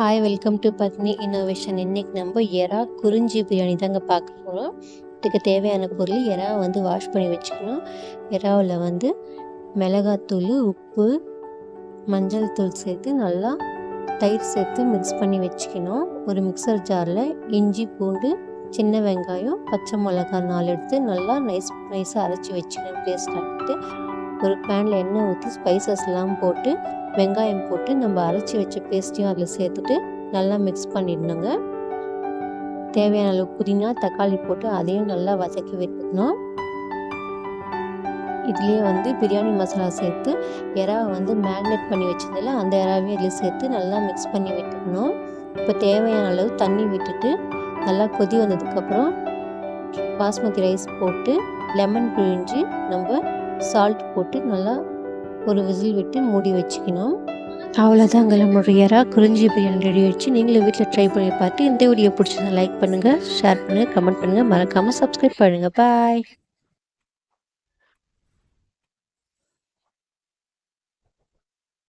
Hi welcome to Patni innovation இன்றைக்கி நம்ம எறா குறிஞ்சி பிரியாணி தாங்க பார்க்க போகிறோம் இதுக்கு தேவையான பொருள் எறா வந்து வாஷ் பண்ணி வச்சுக்கணும். எறாவில் வந்து மிளகாத்தூள் உப்பு மஞ்சள் தூள் சேர்த்து நல்லா தயிர் சேர்த்து மிக்ஸ் பண்ணி வச்சுக்கணும். ஒரு மிக்சர் ஜாரில் இஞ்சி பூண்டு சின்ன வெங்காயம் பச்சை மிளகாய் நாலு எடுத்து நல்லா நைஸ் நைஸாக அரைச்சி வச்சுக்கணும். பேஸ்ட் ஆகிட்டு ஒரு பேனில் எண்ணெய் ஊற்றி ஸ்பைசஸ்லாம் போட்டு வெங்காயம் போட்டு நம்ம அரைச்சி வச்ச பேஸ்ட்டையும் அதில் சேர்த்துட்டு நல்லா மிக்ஸ் பண்ணிடணுங்க. தேவையான அளவு புதினா தக்காளி போட்டு அதையும் நல்லா வதக்கி வைக்கணும் இதுலேயே வந்து பிரியாணி மசாலா சேர்த்து இறாவை வந்து மேக்னேட் பண்ணி வச்சதில் அந்த இறாவையும் இதில் சேர்த்து நல்லா மிக்ஸ் பண்ணி விட்டுக்கணும் இப்போ தேவையான அளவு தண்ணி விட்டுட்டு நல்லா கொதி வந்ததுக்கப்புறம் பாஸ்மதி ரைஸ் போட்டு லெமன் பிழிஞ்சு நம்ம சால்ட் போட்டு நல்லா ஒரு விசில் விட்டு மூடி வச்சுக்கணும். அவ்வளோதாங்க நம்மளுடைய ரா குறிஞ்சி பிரியாணி ரெடி வச்சு நீங்களும் வீட்டில் ட்ரை பண்ணி பார்த்து இந்த வீடியோ பிடிச்சதை லைக் பண்ணுங்கள் ஷேர் பண்ணுங்கள் கமெண்ட் பண்ணுங்கள் மறக்காமல் சப்ஸ்கிரைப் பண்ணுங்கள் பாய்